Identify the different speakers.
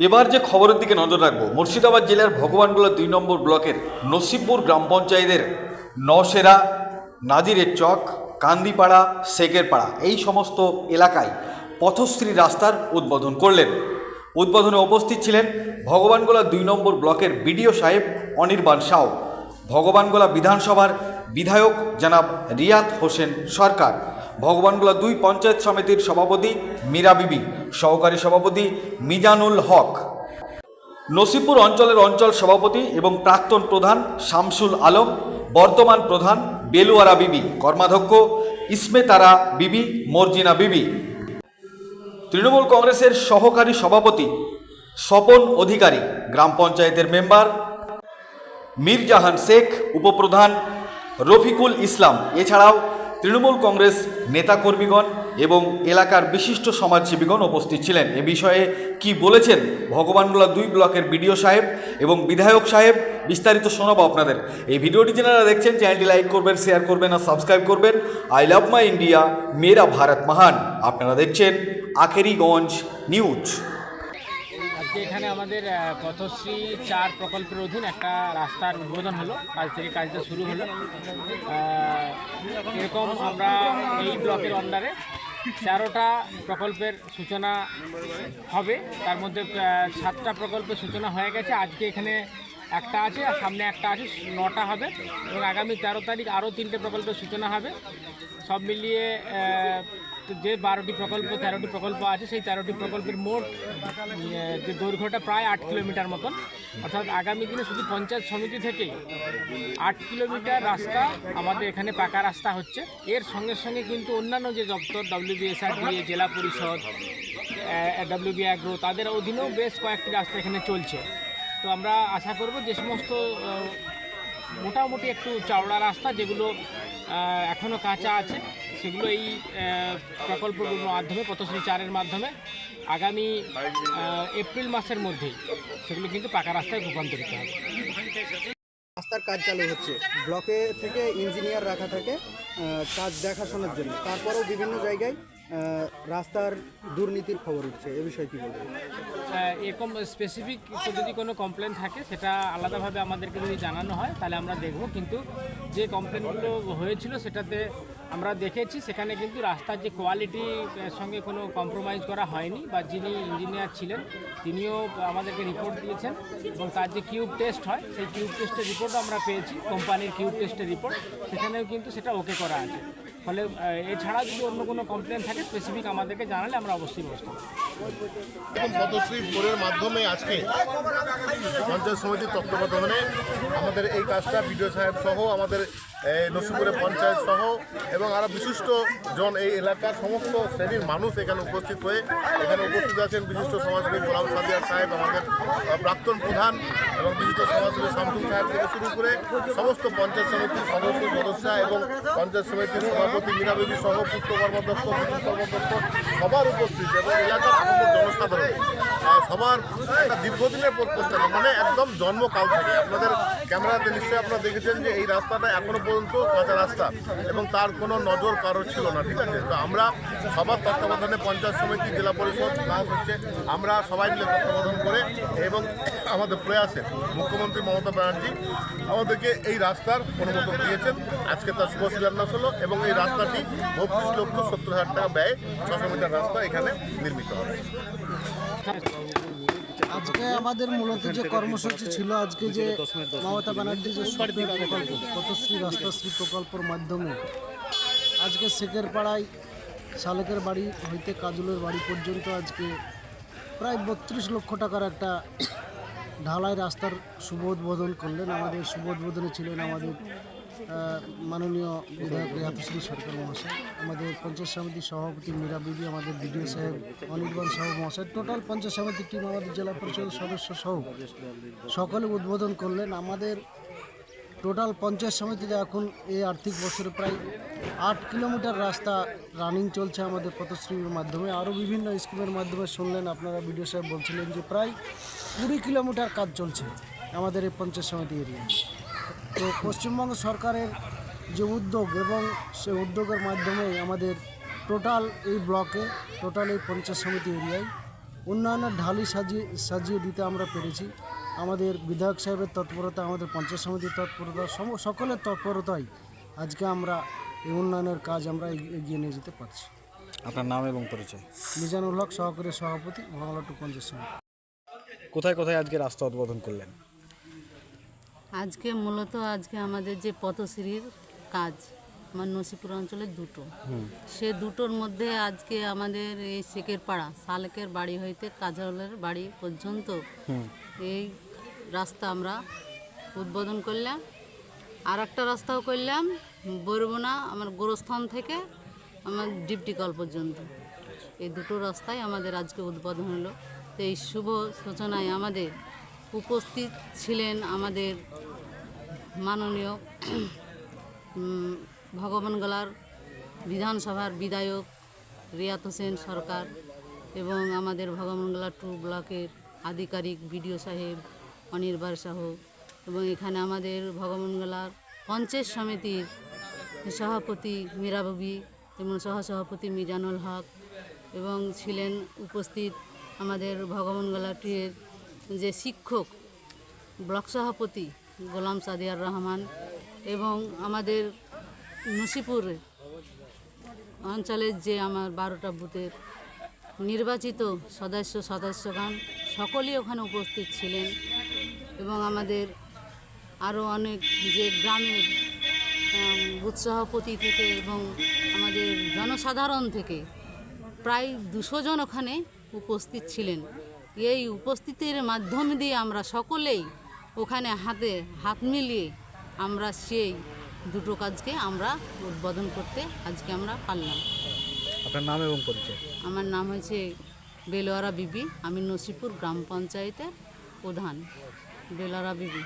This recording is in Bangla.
Speaker 1: এবার যে খবরের দিকে নজর রাখব, মুর্শিদাবাদ জেলার ভগবানগোলা দুই নম্বর ব্লকের নসিবপুর গ্রাম পঞ্চায়েতের নশেরা নাজিরের চক, কান্দিপাড়া শেখেরপাড়া এই সমস্ত এলাকায় পথশ্রী রাস্তার উদ্বোধন করলেন। উদ্বোধনে উপস্থিত ছিলেন ভগবানগোলা দুই নম্বর ব্লকের বিডিও সাহেব অনির্বাণ সাউ, ভগবানগোলা বিধানসভার বিধায়ক জনাব রিয়াদ হোসেন সরকার। ভগবানগোলা দুই পঞ্চায়েত সমিতির সভাপতি মীরা বিবি, সহকারী সভাপতি মিজানুল হক। নসিপুর অঞ্চলের অঞ্চল সভাপতি এবং প্রাক্তন প্রধান শামসুল আলম, বর্তমান প্রধান বেলুয়ারা বিবি, কর্মাধ্যক্ষ ইসমেতারা বিবি, মর্জিনা বিবি। তৃণমূল কংগ্রেসের সহকারী সভাপতি স্বপন অধিকারী, গ্রাম পঞ্চায়েতের মেম্বার মীরজাহান শেখ, উপপ্রধান রফিকুল ইসলাম। এছাড়াও তৃণমূল কংগ্রেস নেতাকর্মীগণ এবং এলাকার বিশিষ্ট সমাজসেবীগণ উপস্থিত ছিলেন। এ বিষয়ে কি বলেছেন ভগবানগোলা দুই ব্লকের বিডিও সাহেব এবং বিধায়ক সাহেব? বিস্তারিত শোনাবো আপনাদের। এই ভিডিওটি যারা দেখছেন, চ্যানেলটি লাইক করবেন, শেয়ার করবেন আর সাবস্ক্রাইব করবেন। আই লাভ মাই ইন্ডিয়া, মেরা ভারত মহান। আপনারা দেখছেন আখেরিগঞ্জ নিউজ।
Speaker 2: আজকে এখানে আমাদের পথশ্রী চার প্রকল্পের অধীন একটা রাস্তার উদ্বোধন হলো। কাজ থেকে কাজটা শুরু হলো। এরকম আমরা এই ব্লকের আন্ডারে তেরোটা প্রকল্পের সূচনা হবে। তার মধ্যে সাতটা প্রকল্পের সূচনা হয়ে গেছে। আজকে এখানে একটা আছে সামনে একটা আছে, নটা হবে। এবং আগামী তেরো তারিখ আরও তিনটে প্রকল্পের সূচনা হবে। সব মিলিয়ে যে বারোটি প্রকল্প, তেরোটি প্রকল্প আছে, সেই তেরোটি প্রকল্পের মোট যে দৈর্ঘ্যটা প্রায় আট কিলোমিটার মতন। অর্থাৎ আগামী দিনে শুধু পঞ্চায়েত সমিতি থেকে আট কিলোমিটার রাস্তা আমাদের এখানে পাকা রাস্তা হচ্ছে। এর সঙ্গে সঙ্গে কিন্তু অন্যান্য যে দপ্তর ডব্লিউবিএসআরডিএ জেলা পরিষদ ডব্লিউবি অ্যাগ্রো তাদের অধীনেও বেশ কয়েকটি রাস্তা এখানে চলছে। তো আমরা আশা করব যে সমস্ত মোটামুটি একটু চওড়া রাস্তা যেগুলো এখনও কাঁচা আছে সেগুলো এই প্রকল্পগুলোর মাধ্যমে পথশ্রী চারের মাধ্যমে আগামী এপ্রিল মাসের মধ্যেই সেগুলো কিন্তু পাকা রাস্তায় রূপান্তরিত হবে।
Speaker 3: রাস্তার কাজ চালু হচ্ছে। ব্লকে থেকে ইঞ্জিনিয়ার রাখা থাকে কাজ দেখাশোনার জন্য। তারপরেও বিভিন্ন জায়গায় রাস্তার দুর্নীতির খবর উঠছে। এ বিষয়ে কি বলবেন?
Speaker 2: এরকম স্পেসিফিক যদি কোনো কমপ্লেন থাকে সেটা আলাদাভাবে আমাদেরকে যদি জানানো হয় তাহলে আমরা দেখব। কিন্তু যে কমপ্লেনগুলো হয়েছিল সেটাতে আমরা দেখেছি, সেখানে কিন্তু রাস্তার যে কোয়ালিটি সঙ্গে কোনো কম্প্রোমাইজ করা হয়নি, বা যিনি ইঞ্জিনিয়ার ছিলেন, তিনিও আমাদেরকে রিপোর্ট দিয়েছেন, এবং তার যে কিউব টেস্ট হয়, সেই কিউব টেস্টের রিপোর্টও আমরা পেয়েছি কোম্পানির কিউব টেস্টের রিপোর্ট সেখানেও কিন্তু সেটা ওকে করা আছে। ফলে এছাড়া যদি অন্য কোনো কমপ্লেন থাকে স্পেসিফিক আমাদেরকে জানালে আমরা অবশ্যই ব্যবস্থা।
Speaker 4: এখন পদশ্রী মাধ্যমে আজকে পঞ্চায়েত সমিতির তত্ত্বাবধানে আমাদের এই কাজটা বিডিও সাহেব সহ, আমাদের এই নসিপুরের পঞ্চায়েত সহ এবং আরও বিশিষ্ট জন এই এলাকার সমস্ত শ্রেণির মানুষ এখানে উপস্থিত হয়ে এখানে উপস্থিত আছেন বিশিষ্ট সমাজসেবী গোলাম সাদিয়ার সাহেব, আমাদের প্রাক্তন প্রধান এবং বিশিষ্ট সমাজসেবী শামসুল সাহেব থেকে শুরু করে সমস্ত পঞ্চায়েত সমিতির সদস্য, সদস্যা এবং পঞ্চায়েত সমিতির সভাপতি মীরা সহ পূর্ত কর্মদক্ষ কর্মদক্ষ সবার উপস্থিত এবং এলাকার সমস্ত জনসাধারণ সবার একটা দীর্ঘদিনের প্রত্যাশা মানে একদম জন্মকাল থেকে। আপনাদের ক্যামেরাতে নিশ্চয়ই আপনারা দেখেছেন যে এই রাস্তাটা এখনও পর্যন্ত কাঁচা রাস্তা এবং তার কোনো নজর কারোর ছিল না, ঠিক আছে? তো আমরা সবার তত্ত্বাবধানে পঞ্চায়েত সমিতি, জেলা পরিষদ কাজ হচ্ছে, আমরা সবাই মিলে তত্ত্বাবধান করে এবং আমাদের প্রয়াসে মুখ্যমন্ত্রী মমতা ব্যানার্জি আমাদেরকে এই রাস্তার অনুমোদন দিয়েছেন। আজকে তার শুভ শিলান্যাস হলো এবং এই রাস্তাটি বত্রিশ লক্ষ সত্তর হাজার টাকা ব্যয় ছশো মিটার রাস্তা এখানে নির্মিত হবে।
Speaker 5: আজকে আমাদের মূলত যে কর্মসূচি ছিল, আজকে যে মমতা ব্যানার্জি যে প্রকল্প, পথশ্রী, রাস্তাশ্রী প্রকল্পের মাধ্যমে, আজকে শেখের পাড়ায় শালেকের বাড়ি হইতে কাজলের বাড়ি পর্যন্ত আজকে প্রায় বত্রিশ লক্ষ টাকার একটা ঢালাই রাস্তার শুভ উদ্বোধন করলেন। আমাদের শুভ উদ্বোধনে ছিলেন আমাদের মাননীয় বিধায়ক রেহাতুশ্রী সরকার মহাশয়, আমাদের পঞ্চায়েত সমিতির সভাপতি মীরা বিবি, আমাদের বিডিও সাহেব অনির্বাণ সাহু মহাশয় টোটাল পঞ্চায়েত সমিতির টিম আমাদের জেলা পরিষদের সদস্য সহ সকলে উদ্বোধন করলেন। আমাদের টোটাল পঞ্চায়েত সমিতিতে এখন এই আর্থিক বছরে প্রায় আট কিলোমিটার রাস্তা রানিং চলছে আমাদের পথশ্রীর মাধ্যমে। আরও বিভিন্ন স্কিমের মাধ্যমে শুনলেন আপনারা, বিডিও সাহেব বলছিলেন যে প্রায় কুড়ি কিলোমিটার কাজ চলছে আমাদের এই পঞ্চায়েত সমিতি এরিয়ায়। তো পশ্চিমবঙ্গ সরকারের যে উদ্যোগ এবং সে উদ্যোগের মাধ্যমে আমাদের টোটাল এই ব্লকে টোটাল এই পঞ্চায়েত সমিতি এরিয়ায় উন্নয়নের ঢালি সাজিয়ে সাজিয়ে দিতে আমরা পেরেছি। আমাদের বিধায়ক সাহেবের তৎপরতা আমাদের পঞ্চায়েত সমিতির তৎপরতা সকলের তৎপরতাই আজকে আমরা এই উন্নয়নের কাজ আমরা এগিয়ে নিয়ে যেতে পারছি।
Speaker 6: আপনার নাম এবং পরিচয়?
Speaker 5: মিজানুল হক সহকারী সভাপতি বাংলাটু পঞ্চায়েত সমিতি।
Speaker 6: কোথায় কোথায় আজকে রাস্তা উদ্বোধন করলেন?
Speaker 7: আজকে মূলত আজকে আমাদের যে পথশ্রীর কাজ আমার নসিপুর অঞ্চলের দুটো। সে দুটোর মধ্যে আজকে আমাদের এই শেখের পাড়া সালেকের বাড়ি হইতে কাজলের বাড়ি পর্যন্ত এই রাস্তা আমরা উদ্বোধন করলাম। আর একটা রাস্তাও করলাম বরবনা আমার গোরস্থান থেকে আমার ডিপটি কল পর্যন্ত। এই দুটো রাস্তায় আমাদের আজকে উদ্বোধন হলো। তো এই শুভ সূচনায় আমাদের উপস্থিত ছিলেন আমাদের মাননীয় ভগবানগোলার বিধানসভার বিধায়ক রিয়াত হোসেন সরকার এবং আমাদের ভগবানগোলা টু ব্লকের আধিকারিক বিডিও সাহেব অনির্বাণ সাহ এবং এখানে আমাদের ভগবানগোলার পঞ্চায়েত সমিতির সভাপতি মীরাববি এবং সহসভাপতি মিজানুল হক এবং ছিলেন উপস্থিত আমাদের ভগবানগোলা টুয়ের যে শিক্ষক, ব্লক সভাপতি গোলাম সাদিয়ার রহমান এবং আমাদের নসিপুর অঞ্চলের যে আমার বারোটা বুথের নির্বাচিত সদস্য সদস্যগণ সকলেই ওখানে উপস্থিত ছিলেন এবং আমাদের আরও অনেক যে গ্রামের বুথ থেকে এবং আমাদের জনসাধারণ থেকে প্রায় দুশো জন ওখানে উপস্থিত ছিলেন। এই উপস্থিতির মাধ্যম দিয়ে আমরা সকলেই ওখানে হাতে হাত মিলিয়ে আমরা সেই দুটো কাজকে আমরা উদ্বোধন করতে আজকে আমরা পারলাম।
Speaker 6: আপনার নাম এবং পরিচয়?
Speaker 7: আমার নাম হয়েছে বেলোয়ারা বিবি আমি নসিপুর গ্রাম পঞ্চায়েতের প্রধান বেলোয়ারা বিবি।